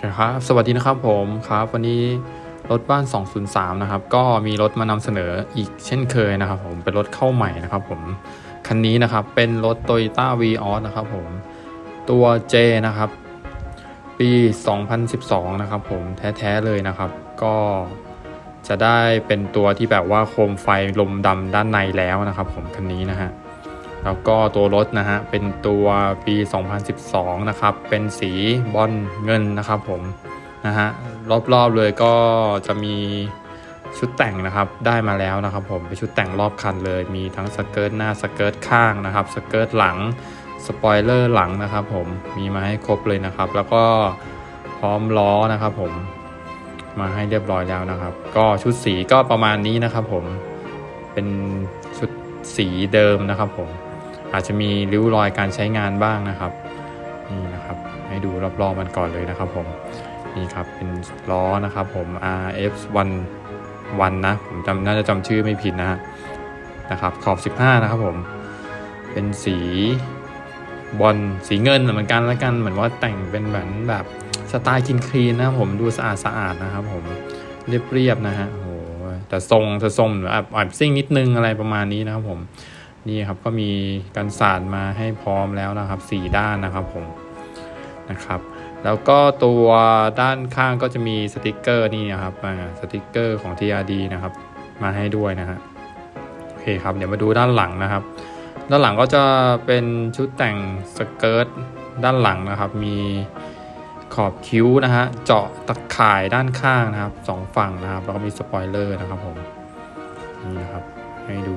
คครับสวัสดีนะครับผมครับ วันนี้รถบ้าน 203 นะครับ ก็มีรถมานำเสนออีกเช่นเคยนะครับ ผมเป็นรถเข้าใหม่นะครับ ผมคันนี้นะครับเป็นรถ Toyota v ีออนะครับ ผมตัว J นะครับ ปี 2012 นะครับ ผมแท้ๆเลยนะครับ ก็จะได้เป็นตัวที่แบบว่าโคมไฟลมดำด้านในแล้วนะครับ ผมคันนี้นะฮะ แล้วก็ตัวรถนะฮะเป็นตัวปี 2012 นะครับ เป็นสีบอลเงินนะครับผมนะฮะรอบๆเลยก็จะมีชุดแต่งนะครับได้มาแล้วนะครับ ผมเป็นชุดแต่งรอบคันเลย มีทั้งสเกิร์ตหน้าสเกิร์ตข้างนะครับสเกิร์ตหลังสปอยเลอร์หลังนะครับ ผมมีมาให้ครบเลยนะครับ แล้วก็พร้อมล้อนะครับ ผมมาให้เรียบร้อยแล้วนะครับ ก็ชุดสีก็ประมาณนี้นะครับ ผมเป็นชุดสีเดิมนะครับผม อาจจะมีริ้วรอยการใช้งานบ้างนะครับนี่นะครับให้ดูรอบๆมันก่อนเลยนะครับผมนี่ครับเป็นล้อนะครับผม RF 1 1นะผมจำน่าจะจำชื่อไม่ผิดนะฮะนะครับขอบ 15 นะครับผมเป็นสีบอลสีเงินเหมือนกันแล้วกันเหมือนว่าแต่งเป็นเหมือนแบบสไตล์คินคลีนนะผมดูสะอาดสะอาดๆนะครับผมเรียบๆนะฮะโอ้แต่ทรงจะทรงหมือนแอบแอบซิ่งนิดนึงอะไรประมาณนี้นะครับผม นี่ครับก็มีกันสาดมาให้พร้อมแล้วนะครับสี่ด้านนะครับผมนะครับแล้วก็ตัวด้านข้างก็จะมีสติกเกอร์นี่นะครับมาสติกเกอร์ของ TRD นะครับ มาให้ด้วยนะฮะโอเคครับเดี๋ยวมาดูด้านหลังนะครับ ด้านหลังก็จะเป็นชุดแต่งสเกิร์ตด้านหลังนะครับ มีขอบคิ้วนะฮะเจาะตะข่ายด้านข้างนะครับสองฝั่งนะครับแล้วก็มีสปอยเลอร์นะครับผมนี่นะครับให้ดู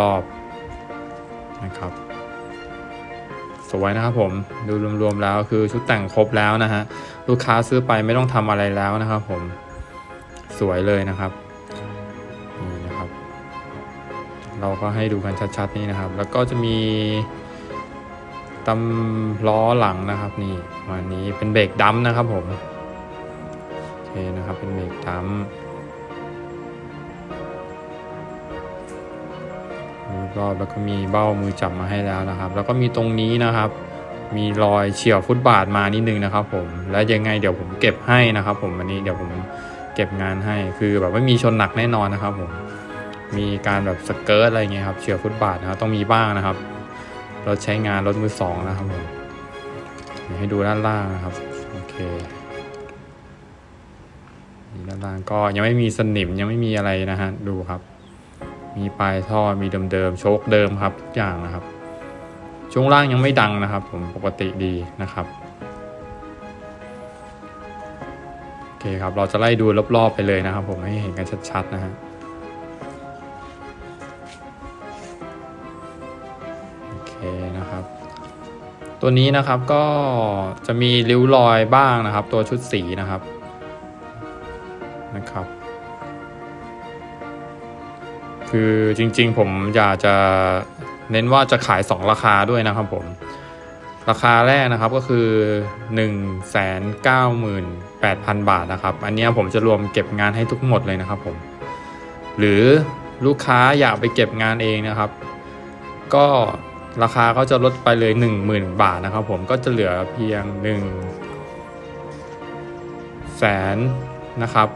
รอบๆ นะครับ สวยนะครับผมดูรวมๆแล้วคือชุดแต่งครบแล้วนะฮะลูกค้าซื้อไปไม่ต้องทำอะไรแล้วนะครับ ผมสวยเลยนะครับนี่นะครับ เราก็ให้ดูกันชัดๆนี่นะครับ แล้วก็จะมีตำล้อหลังนะครับ นี่วันนี้เป็นเบรกดัมนะครับ ผมโอเคนะครับเป็นเบรกดัม ป์รอบแล้วก็มีเบ้ามือจับมาให้แล้วนะครับ แล้วก็มีตรงนี้นะครับ มีรอยเฉียวฟุตบาทมานิดนึงนะครับ ผมและยังไงเดี๋ยวผมเก็บให้นะครับ ผมวันนี้เดี๋ยวผมเก็บงานให้คือแบบไม่มีชนหนักแน่นอนนะครับ ผมมีการแบบสเกิร์ตอะไรเงี้ยครับเฉียวฟุตบาทนะครับต้องมีบ้างนะครับรถใช้งานรถมือสองนะครับผมให้ดูด้านล่างนะครับโอเคด้านล่างก็ยังไม่มีสนิมยังไม่มีอะไรนะฮะดูครับ มีปลายท่อมีเดิมๆโชคเดิมครับทุกอย่างนะครับ ช่วงล่างยังไม่ดังนะครับ ผมปกติดีนะครับโอเคครับเราจะไล่ดูรอบๆไปเลยนะครับ ผมให้เห็นกันชัดๆนะฮะโอเคนะครับ ตัวนี้นะครับก็จะมีริ้วรอยบ้างนะครับ ตัวชุดสีนะครับนะครับ คือจริงๆ ผมอยากจะเน้นว่าจะขาย 2 ราคาด้วยนะครับผม ราคาแรกนะครับก็คือ 198,000 บาทนะครับ อันนี้ผมจะรวมเก็บงานให้ทุกหมดเลยนะครับผม หรือลูกค้าอยากไปเก็บงานเองนะครับ ก็ราคาก็จะลดไปเลย 10,000 บาทนะครับผมก็จะเหลือเพียง1แสนนะครับ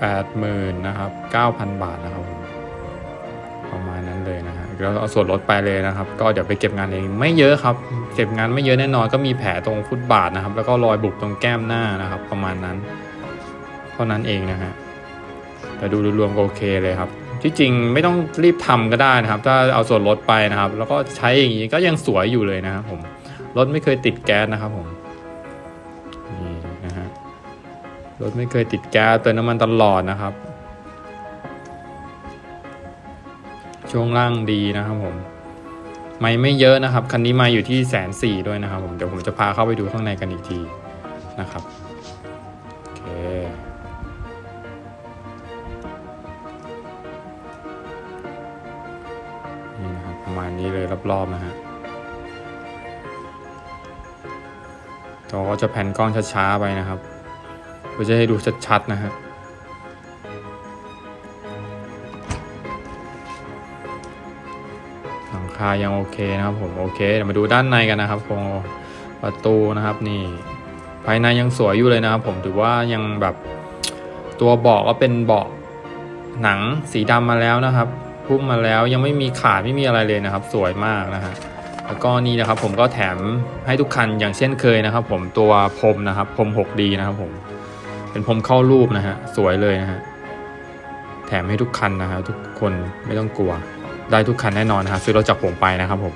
แปดหมื่นนะครับเก้าพันบาทนะครับประมาณนั้นเลยนะฮะแล้วเอาส่วนลดไปเลยนะครับ ก็เดี๋ยวไปเก็บงานเองไม่เยอะครับ เก็บงานไม่เยอะแน่นอนก็มีแผลตรงฟุตบาทนะครับ แล้วก็รอยบุบตรงแก้มหน้านะครับ ประมาณนั้น เท่านั้นเองนะฮะแต่ดูรวมก็โอเคเลยครับ ที่จริงไม่ต้องรีบทำก็ได้นะครับ ถ้าเอาส่วนลดไปนะครับ แล้วก็ใช้อย่างนี้ก็ยังสวยอยู่เลยนะครับผมรถไม่เคยติดแก๊สนะครับผม รถไม่เคยติดแก๊สเติมน้ำมันตลอดนะครับ ช่วงล่างดีนะครับผม ไม่ไม่เยอะนะครับ คันนี้มาอยู่ที่แสนสี่ด้วยนะครับผม เดี๋ยวผมจะพาเข้าไปดูข้างในกันอีกทีนะครับ โอเค นี่นะครับ ประมาณนี้เลยรอบๆนะฮะจอก็จะแผ่นกล้องช้าๆไปนะครับ เพื่อจะให้ดูชัดๆนะฮะหลังคายังโอเคนะครับผมโอเคเดี๋ยวมาดูด้านในกันนะครับโครงประตูนะครับนี่ภายในยังสวยอยู่เลยนะครับผมถือว่ายังแบบตัวเบาะก็เป็นเบาะหนังสีดำมาแล้วนะครับพุ่มมาแล้วยังไม่มีขาดไม่มีอะไรเลยนะครับ สวยมากนะฮะแล้วก็นี่นะครับผมก็แถมให้ทุกคันอย่างเช่นเคยนะครับ ผมตัวพรมนะครับพรม 6D นะครับผม เป็นพรมเข้ารูปนะฮะ สวยเลยนะฮะ แถมให้ทุกคันนะฮะทุกคนไม่ต้องกลัว ได้ทุกคันแน่นอนนะฮะซื้อรถจากผมไปนะครับผม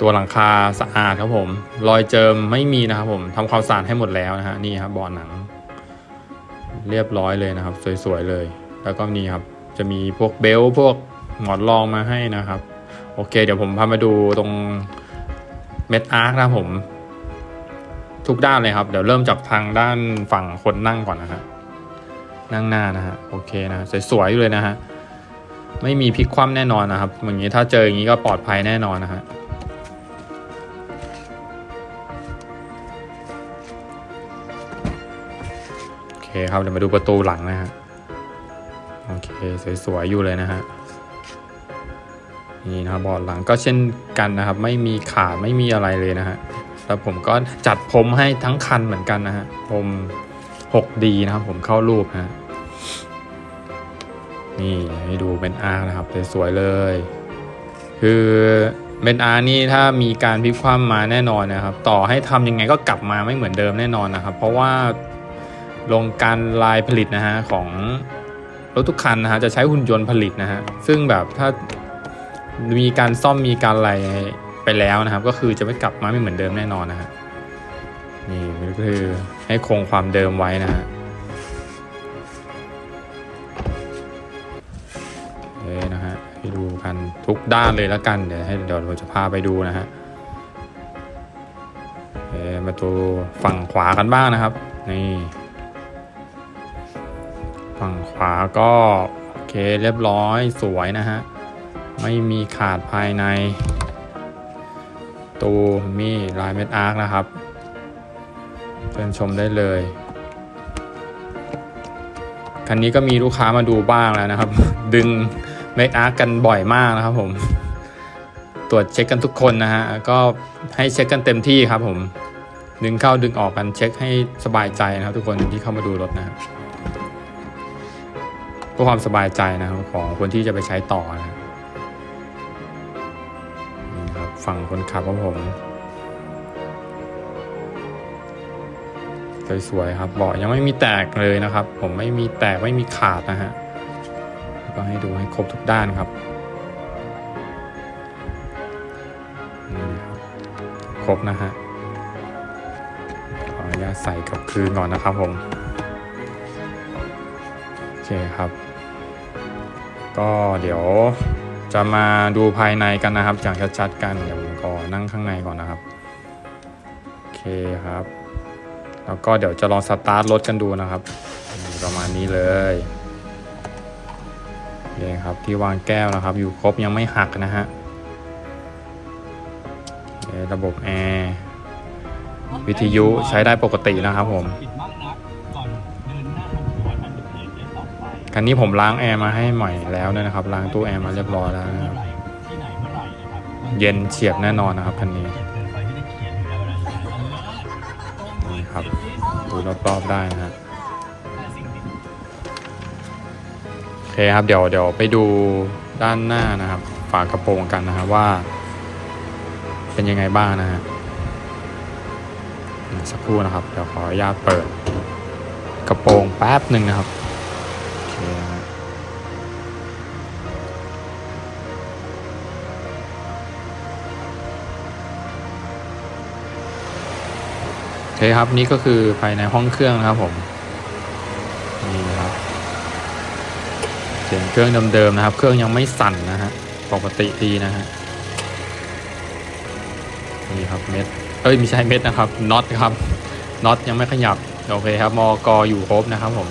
ตัวหลังคาสะอาดครับผม รอยเจิมไม่มีนะครับผมทำความสะอาดให้หมดแล้วนะฮะนี่ครับเบาะหนัง เรียบร้อยเลยนะครับ สวยๆเลย แล้วก็นี่ครับ จะมีพวกเบลต์พวกหมอนรองมาให้นะครับ โอเค เดี๋ยวผมพามาดูตรงเม็ดอาร์คนะครับผม ทุกด้านเลยครับ เดี๋ยวเริ่มจากทางด้านฝั่งคนนั่งก่อนนะฮะนั่งหน้านะฮะโอเคนะสวยๆเลยนะฮะไม่มีพลิกคว่ำแน่นอนนะครับอย่างนี้ถ้าเจออย่างนี้ก็ปลอดภัยแน่นอนนะฮะโอเคครับเดี๋ยวมาดูประตูหลังนะฮะโอเคสวยๆอยู่เลยนะฮะนี่นะครับบอร์ดหลังก็เช่นกันนะครับ ไม่มีขาดไม่มีอะไรเลยนะฮะ แล้วผมก็จัดผมให้ทั้งคันเหมือนกันนะฮะผม 6D นะครับผมเข้ารูปฮะนี่ให้ดูเป็นอาร์นะครับสวยๆเลย คือเบนอาร์นี่ถ้ามีการพลิกคว่ำมาแน่นอนนะครับ ต่อให้ทำยังไงก็กลับมาไม่เหมือนเดิมแน่นอนนะครับ เพราะว่าโรงการลายผลิตนะฮะของรถทุกคันนะฮะจะใช้หุ่นยนต์ผลิตนะฮะซึ่งแบบถ้ามีการซ่อมมีการอะไร ไปแล้วนะครับ ก็คือจะไม่กลับมาไม่เหมือนเดิมแน่นอนนะฮะนี่ก็คือให้คงความเดิมไว้นะฮะเอ้นะฮะให้ดูกันทุกด้านเลยแล้วกันเดี๋ยวให้เดี๋ยวเราจะพาไปดูนะฮะเอ้มาดูฝั่งขวากันบ้างนะครับนี่ฝั่งขวาก็โอเคเรียบร้อยสวยนะฮะไม่มีขาดภายใน ตูมีลายเม็ดอาร์คนะครับเชิญชมได้เลย คันนี้ก็มีลูกค้ามาดูบ้างแล้วนะครับ ดึงเม็ดอาร์คกันบ่อยมากนะครับผม ตรวจเช็คกันทุกคนนะฮะ ก็ให้เช็คกันเต็มที่ครับผม ดึงเข้าดึงออกกันเช็คให้สบายใจนะครับ ทุกคนที่เข้ามาดูรถนะครับเพื่อความสบายใจนะครับของคนที่จะไปใช้ต่อนะครับ ฝั่งคนขับของผมสวยๆครับเบาะยังไม่มีแตกเลยนะครับ ผมไม่มีแตกไม่มีขาดนะฮะก็ให้ดูให้ครบทุกด้านครับครบนะฮะขออนุญาตใส่กับคืนก่อนนะครับผมโอเคครับ ก็เดี๋ยว จะมาดูภายในกันนะครับอย่างชัดๆกันเดี๋ยวผมขอนั่งข้างในก่อนนะครับโอเคครับ แล้วก็เดี๋ยวจะลองสตาร์ทรถกันดูนะครับประมาณนี้เลยโอเครับที่วางแก้วนะครับ อยู่ครบยังไม่หักนะฮะระบบแอร์วิทยุใช้ได้ปกตินะครับผม คันนี้ผมล้างแอร์มาให้ใหม่แล้วด้วยนะครับ ล้างตู้แอร์มาเรียบร้อยแล้วนะครับเย็นเฉียบแน่นอนนะครับคันนี้นี่ครับดูรอบๆได้นะฮะโอเคครับเดี๋ยวเดี๋ยวไปดูด้านหน้านะครับฝากระโปรงกันนะครับว่า เป็นยังไงบ้างนะฮะสักครู่นะครับ เดี๋ยวขออนุญาตเปิด กระโปรงแป๊บหนึ่งนะครับ คครับนี่ก็คือภายในห้องเครื่องนะครับผมนี่นะครับเสียงเครื่องเดิมๆนะครับ เครื่องยังไม่สั่นนะฮะปกติดีนะฮะนี่ครับเม็ดเอ้ยไม่ใช่เม็ดนะครับน็อตครับน็อตยังไม่ขยับโอเคครับมอกออยู่ครบนะครับผม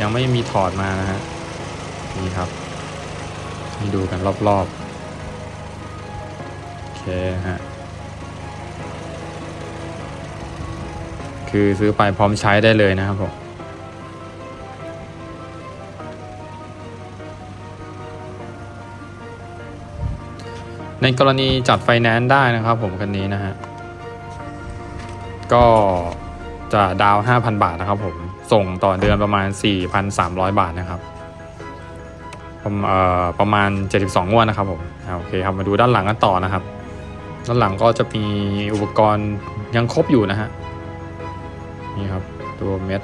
ยังไม่มีถอดมานะฮะนี่ครับให้ดูกันรอบๆโอเคฮะ คือซื้อไปพร้อมใช้ได้เลยนะครับผมในกรณีจัดไฟแนนซ์ได้นะครับผมคันนี้นะฮะ ก็จะดาว 5,000 บาทนะครับผม ส่งต่อเดือนประมาณ 4,300 บาทนะครับประมาณเอ่อประมาณ 72 งวดนะครับผมโอเคครับมาดูด้านหลังกันต่อนะครับ ด้านหลังก็จะมีอุปกรณ์ยังครบอยู่นะฮะ นี่ครับ ตัวเม็ด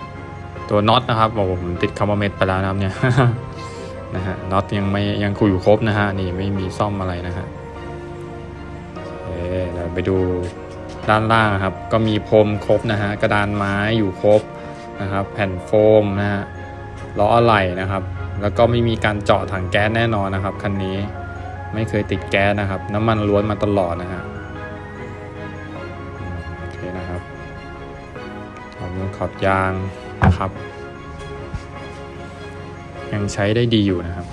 ตัวน็อตนะครับโอ้ผมติดคำว่าเม็ดไปแล้วนะครับเนี่ยนะฮะน็อตยังไม่ยังคุยอยู่ครบนะฮะนี่ไม่มีซ่อมอะไรนะฮะโอเคเดี๋ยวไปดูด้านล่างครับ ก็มีพรมครบนะฮะกระดานไม้อยู่ครบนะครับ แผ่นโฟมนะฮะล้ออะไหล่นะครับ แล้วก็ไม่มีการเจาะถังแก๊สแน่นอนนะครับคันนี้ไม่เคยติดแก๊สนะครับ น้ำมันล้วนมาตลอดนะฮะ ขอบยางนะครับ ยังใช้ได้ดีอยู่นะครับ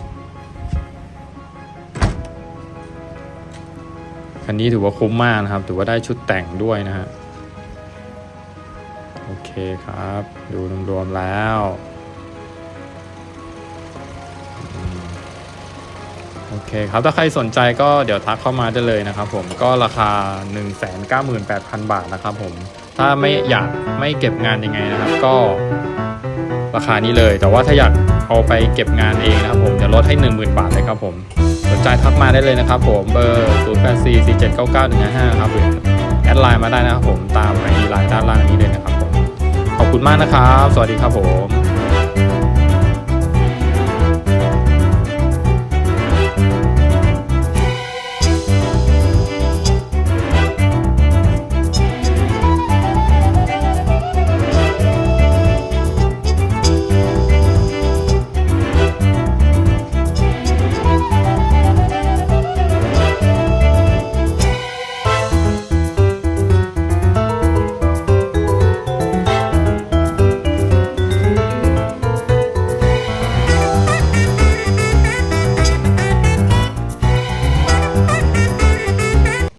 คันนี้ถือว่าคุ้มมากนะครับ ถือว่าได้ชุดแต่งด้วยนะฮะ โอเคครับ ดูรวมๆแล้ว โอเคครับ ถ้าใครสนใจก็เดี๋ยวทักเข้ามาได้เลยนะครับผม ก็ราคา 198,000 บาทนะครับผม ถ้าไม่อยากไม่เก็บงานยังไงนะครับ ก็ราคานี้เลย แต่ว่าถ้าอยากเอาไปเก็บงานเองนะครับผมจะลดให้ 10,000 บาทเลยครับผมสนใจทักมาได้เลยนะครับผมเบอร์0 8 4 4 7 9 9 1 5 5ครับหรือแอดไลน์มาได้นะครับผมตามไอดีไลน์ด้านล่างนี้เลยนะครับผมขอบคุณมากนะครับ สวัสดีครับผม